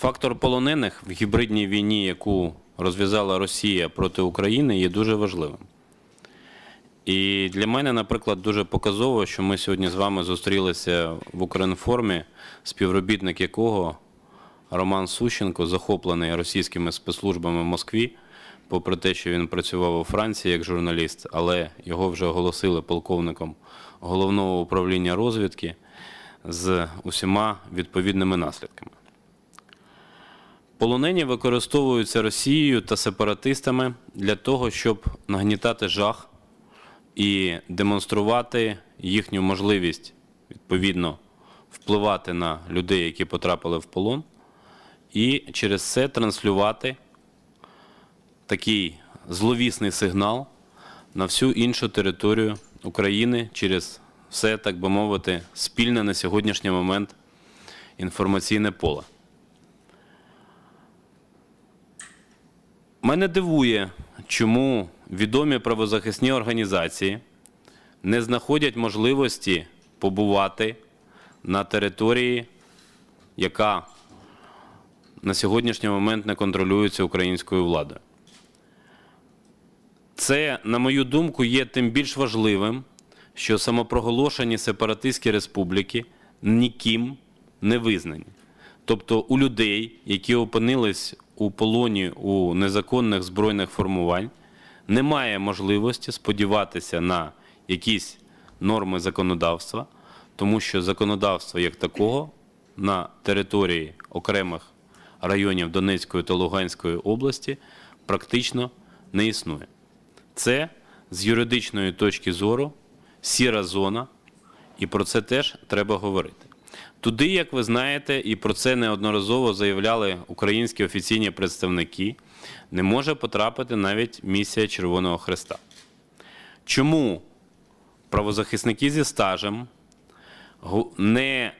Фактор полонених в гібридній війні, яку розв'язала Росія проти України, є дуже важливим. І для мене, наприклад, дуже показово, що ми сьогодні з вами зустрілися в Укрінформі, співробітник якого Роман Сущенко, захоплений російськими спецслужбами в Москві, попри те, що він працював у Франції як журналіст, але його вже оголосили полковником головного управління розвідки з усіма відповідними наслідками. Полонені використовуються Росією та сепаратистами для того, щоб нагнітати жах і демонструвати їхню можливість відповідно впливати на людей, які потрапили в полон, і через це транслювати такий зловісний сигнал на всю іншу територію України через все, так би мовити, спільне на сьогоднішній момент інформаційне поле. Мене дивує, чому відомі правозахисні організації не знаходять можливості побувати на території, яка на сьогоднішній момент не контролюється українською владою. Це, на мою думку, є тим більш важливим, що самопроголошені сепаратистські республіки ніким не визнані. Тобто у людей, які опинились у полоні у незаконних збройних формувань, немає можливості сподіватися на якісь норми законодавства, тому що законодавство як такого на території окремих районів Донецької та Луганської області практично не існує. Це з юридичної точки зору сіра зона, і про це теж треба говорити. Туди, як ви знаєте, і про це неодноразово заявляли українські офіційні представники, не може потрапити навіть місія Червоного Хреста. Чому правозахисники зі стажем не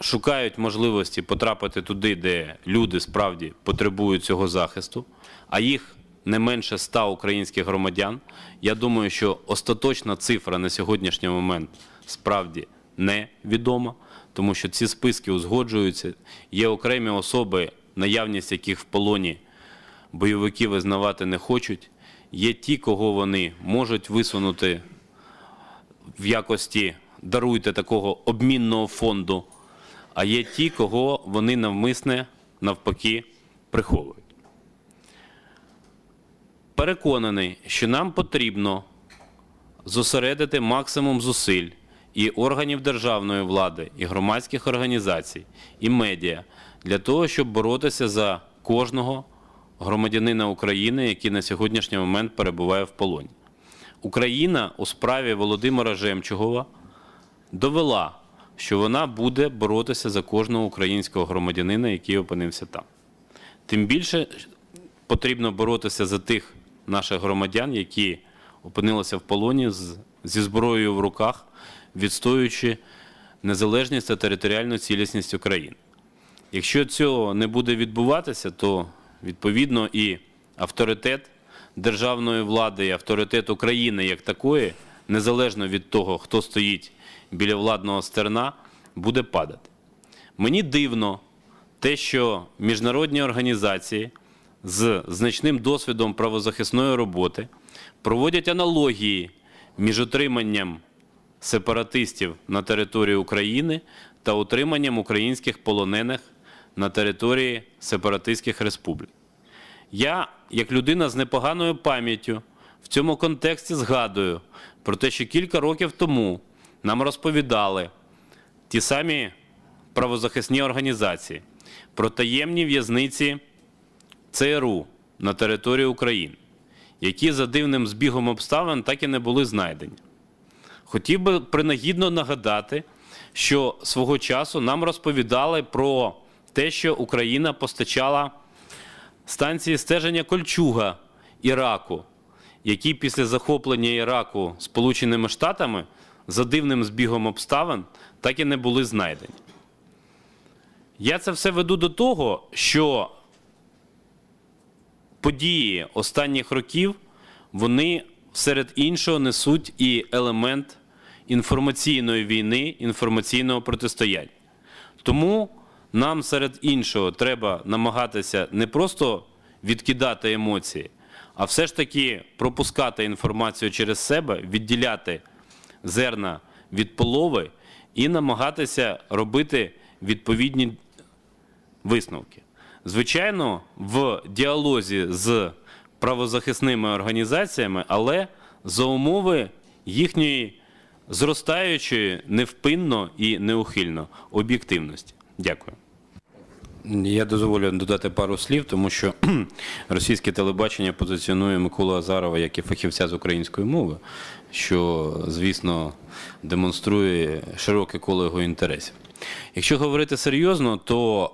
шукають можливості потрапити туди, де люди справді потребують цього захисту, а їх не менше 100 українських громадян. Я думаю, що остаточна цифра на сьогоднішній момент справді невідома, тому що ці списки узгоджуються. Є окремі особи, наявність яких в полоні бойовики визнавати не хочуть. Є ті, кого вони можуть висунути в якості даруйте такого обмінного фонду, а є ті, кого вони навмисне навпаки приховують. Переконаний, що нам потрібно зосередити максимум зусиль і органів державної влади, і громадських організацій, і медіа для того, щоб боротися за кожного громадянина України, який на сьогоднішній момент перебуває в полоні. Україна у справі Володимира Жемчугова довела, що вона буде боротися за кожного українського громадянина, який опинився там. Тим більше потрібно боротися за тих наших громадян, які опинилися в полоні зі зброєю в руках, відстоюючи незалежність та територіальну цілісність України. Якщо цього не буде відбуватися, то відповідно і авторитет державної влади, і авторитет України як такої, незалежно від того, хто стоїть біля владного стерна, буде падати. Мені дивно те, що міжнародні організації з значним досвідом правозахисної роботи проводять аналогії між отриманням сепаратистів на території України та утриманням українських полонених на території сепаратистських республік. Я, як людина з непоганою пам'яттю, в цьому контексті згадую про те, що кілька років тому нам розповідали ті самі правозахисні організації про таємні в'язниці ЦРУ на території України, які за дивним збігом обставин так і не були знайдені. Хотів би принагідно нагадати, що свого часу нам розповідали про те, що Україна постачала станції стеження Кольчуга Іраку, які після захоплення Іраку Сполученими Штатами за дивним збігом обставин так і не були знайдені. Я це все веду до того, що події останніх років вони серед іншого несуть і елемент інформаційної війни, інформаційного протистояння. Тому нам серед іншого треба намагатися не просто відкидати емоції, а все ж таки пропускати інформацію через себе, відділяти зерна від полови і намагатися робити відповідні висновки. Звичайно, в діалозі з правозахисними організаціями, але за умови їхньої зростаючої невпинно і неухильно об'єктивності. Дякую. Я дозволю додати пару слів, тому що російське телебачення позиціонує Миколу Азарова як і фахівця з української мови, що, звісно, демонструє широке коло його інтересів. Якщо говорити серйозно, то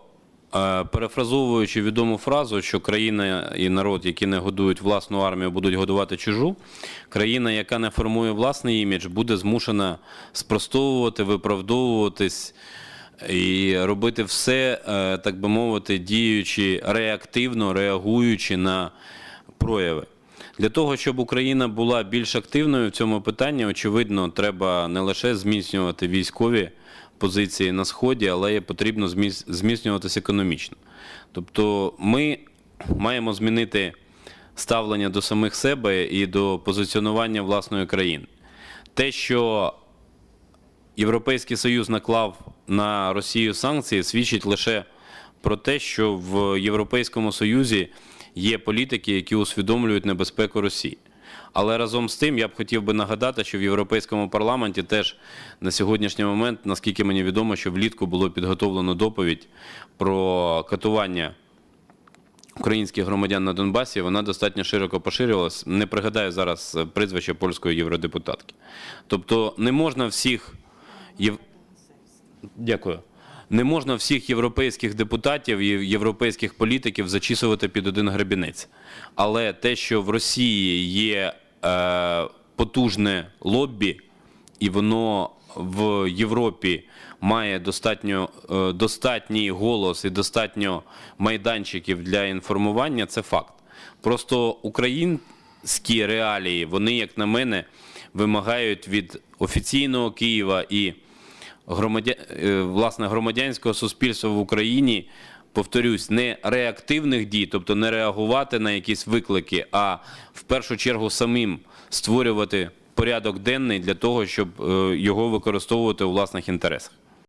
перефразовуючи відому фразу, що країна і народ, які не годують власну армію, будуть годувати чужу, країна, яка не формує власний імідж, буде змушена спростовувати, виправдовуватись і робити все, е, так би мовити, діючи реактивно, реагуючи на прояви. Для того, щоб Україна була більш активною в цьому питанні, очевидно, треба не лише зміцнювати військові позиції на Сході, але потрібно зміцнюватися економічно. Тобто ми маємо змінити ставлення до самих себе і до позиціонування власної країни. Те, що Європейський Союз наклав на Росію санкції, свідчить лише про те, що в Європейському Союзі є політики, які усвідомлюють небезпеку Росії. Але разом з тим я б хотів би нагадати, що в Європейському парламенті теж на сьогоднішній момент, наскільки мені відомо, що влітку було підготовлено доповідь про катування українських громадян на Донбасі, вона достатньо широко поширювалась. Не пригадаю зараз е, прізвище польської євродепутатки. Тобто не можна всіх єв... Дякую. Не можна всіх європейських депутатів і європейських політиків зачісувати під один гребінець. Але те, що в Росії є потужне лоббі, і воно в Європі має достатньо, е, достатній голос і достатньо майданчиків для інформування, це факт. Просто українські реалії, вони, як на мене, вимагають від офіційного Києва і громадя... е, власне громадянського суспільства в Україні. Повторюсь, не реактивних дій, тобто не реагувати на якісь виклики, а в першу чергу самим створювати порядок денний для того, щоб е, його використовувати у власних інтересах.